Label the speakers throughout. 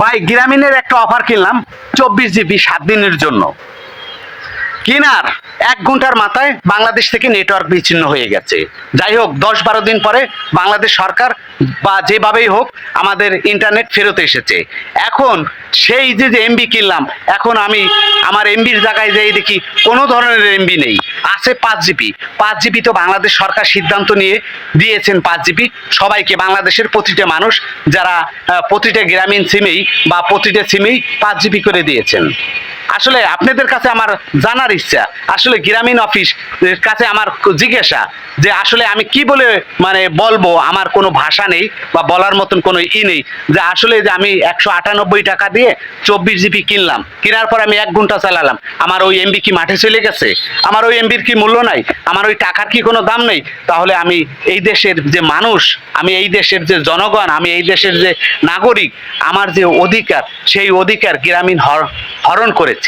Speaker 1: ভাই, গ্রামীণের একটা অফার কিনলাম, চব্বিশ জিবি সাত দিনের জন্য। কিনার এক ঘণ্টার মাথায় বাংলাদেশ থেকে নেটওয়ার্ক বিচ্ছিন্ন হয়ে গেছে। যাই হোক, দশ বারো দিন পরে বাংলাদেশ সরকার বা যেভাবেই হোক, আমাদের ইন্টারনেট ফেরত এসেছে। এখন সেই যে যে এমবি কিনলাম, এখন আমি আমার এমবির জায়গায় যেই দেখি কোনো ধরনের এমবি নেই। আছে পাঁচ জিবি। পাঁচ জিবি তো বাংলাদেশ সরকার সিদ্ধান্ত নিয়ে দিয়েছেন পাঁচ জিবি। সবাইকে বাংলাদেশের প্রতিটা মানুষ যারা প্রতিটা গ্রামীণ সিমেই বা প্রতিটা সিমেই পাঁচ জিবি করে দিয়েছেন। আসলে আপনাদের কাছে আমার জানার ইচ্ছা, আসলে গ্রামীণ অফিস কাছে আমার জিজ্ঞাসা যে আসলে আমি কি বলে মানে বলব, আমার কোনো ভাষা নেই বা বলার মতন কোনো ই নেই, যে আসলে যে আমি একশো আটানব্বই টাকা দিয়ে চব্বিশ জিবি কিনলাম, কেনার পর আমি এক ঘণ্টা চালালাম, আমার ওই এমবি কি মাঠে চলে গেছে? আমার ওই এমবির কি মূল্য নাই? আমার ওই টাকার কি কোনো দাম নেই? তাহলে আমি এই দেশের যে মানুষ, আমি এই দেশের যে জনগণ, আমি এই দেশের যে নাগরিক, আমার যে অধিকার, সেই অধিকার গ্রামীণ হর- হরণ করেছে।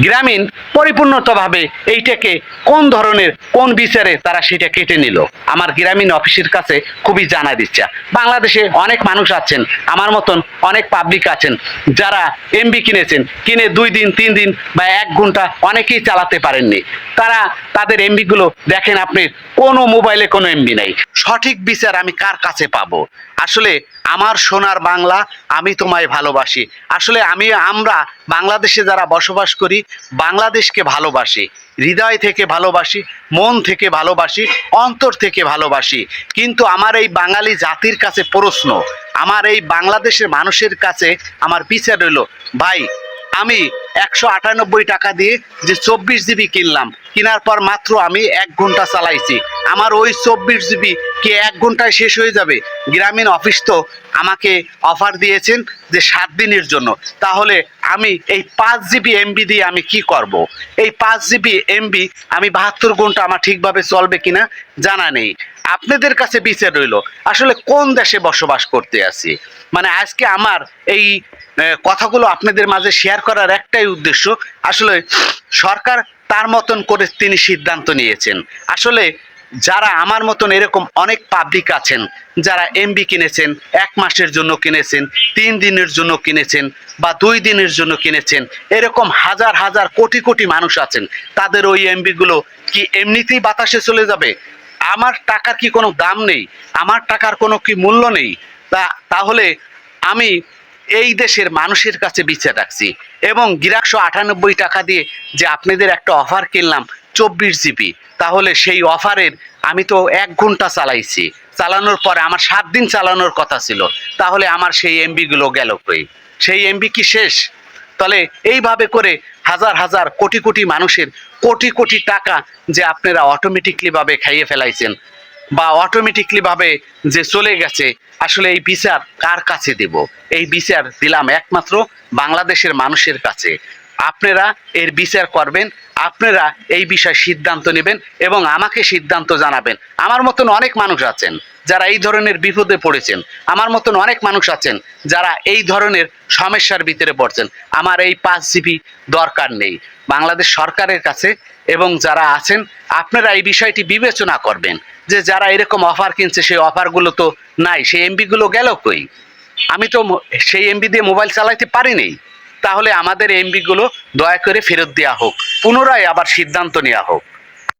Speaker 1: গ্রামীণ পরিপূর্ণতভাবে এইটাকে কোন ধরনের, কোন বিচারে তারা সেটা কেটে নিল? আমার গ্রামীণ অফিসের কাছে খুবই জানা দিচ্ছে। বাংলাদেশে অনেক মানুষ আছেন, আমার মতন অনেক পাবলিক আছেন, যারা এমবি কিনেছেন, কিনে দুই দিন, তিন দিন বা এক ঘণ্টা অনেকেই চালাতে পারেননি। তারা তাদের এমবিগুলো দেখেন আপনি, কোনো মোবাইলে কোনো এমবি নেই। সঠিক বিচার আমি কার কাছে পাবো? আসলে আমার সোনার বাংলা আমি তোমায় ভালোবাসি। আসলে আমি, আমরা বাংলাদেশে যারা বসবাস করি, বাংলাদেশকে ভালোবাসি। হৃদয় থেকে ভালোবাসি, মন থেকে ভালোবাসি, অন্তর থেকে ভালোবাসি। কিন্তু আমার এই বাঙালি জাতির কাছে প্রশ্ন, আমার এই বাংলাদেশের মানুষের কাছে আমার বিচার রইল ভাই আমি একশো আটানব্বই টাকা দিয়ে যে চব্বিশ জিবি কিনলাম, কেনার পর মাত্র আমি এক ঘণ্টা চালাইছি। আমার ওই চব্বিশ জিবি কি এক ঘন্টায় শেষ হয়ে যাবে? গ্রামীণ অফিস তো আমাকে অফার দিয়েছেন যে সাত দিনের জন্য। তাহলে আমি এই পাঁচ জিবি এমবি দিয়ে আমি কি করব। এই পাঁচ জিবি এমবি আমি বাহাত্তর ঘণ্টা আমার ঠিকভাবে চলবে কিনা জানা নেই। আপনাদের কাছে বিচার রইল, আসলে কোন দেশে বসবাস করতে আছি? মানে আজকে আমার এই কথাগুলো আপনাদের মাঝে শেয়ার করার একটাই উদ্দেশ্য, আসলে সরকার তার মতন করে তিনি সিদ্ধান্ত নিয়েছেন। আসলে যারা আমার মতন এরকম অনেক পাবলিক আছেন, যারা এমবি কিনেছেন, এক মাসের জন্য কিনেছেন, তিন দিনের জন্য কিনেছেন বা দুই দিনের জন্য কিনেছেন, এরকম হাজার হাজার, কোটি কোটি মানুষ আছেন, তাদের ওই এমবিগুলো কি এমনিতেই বাতাসে চলে যাবে? আমার টাকার কি কোনো দাম নেই? আমার টাকার কোনো কি মূল্য নেই? তা, তাহলে আমি এই দেশের মানুষের কাছে বিচার রাখছি এবং গিরাকশো আটানব্বই টাকা দিয়ে যে আপনাদের একটা অফার কিনলাম, চব্বিশ জিবি, তাহলে সেই অফারের আমি তো এক ঘণ্টা চালাইছি। চালানোর পরে আমার সাত দিন চালানোর কথা ছিল। তাহলে আমার সেই এমবিগুলো গেল কই? সেই এমবি কি শেষ? তাহলে এইভাবে করে হাজার হাজার কোটি কোটি মানুষের কোটি কোটি টাকা যে আপনারা অটোমেটিকলি ভাবে খাইয়ে ফেলাইছেন বা অটোমেটিকলি ভাবে যে চলে গেছে, আসলে এই বিচার কার কাছে দেব? এই বিচার দিলাম একমাত্র বাংলাদেশের মানুষের কাছে। আপনারা এর বিচার করবেন, আপনারা এই বিষয়ে সিদ্ধান্ত নেবেন এবং আমাকে সিদ্ধান্ত জানাবেন। আমার মতন অনেক মানুষ আছেন। যারা এই ধরনের বিপদে পড়েছেন, আমার মতন অনেক মানুষ আছেন যারা এই ধরনের সমস্যার ভিতরে পড়ছেন, আমার এই পাঁচ জিবি দরকার নেই। বাংলাদেশ সরকারের কাছে এবং যারা আছেন, আপনারা এই বিষয়টি বিবেচনা করবেন যে যারা এরকম অফার কিনছে, সেই অফারগুলো তো নাই, সেই এমবিগুলো গেল কই? আমি তো সেই এমবি দিয়ে মোবাইল চালাইতে পারিনি তাহলে আমাদের এমবিগুলো দয়া করে ফেরত দেওয়া হোক, পুনরায় আবার সিদ্ধান্ত নেওয়া হোক।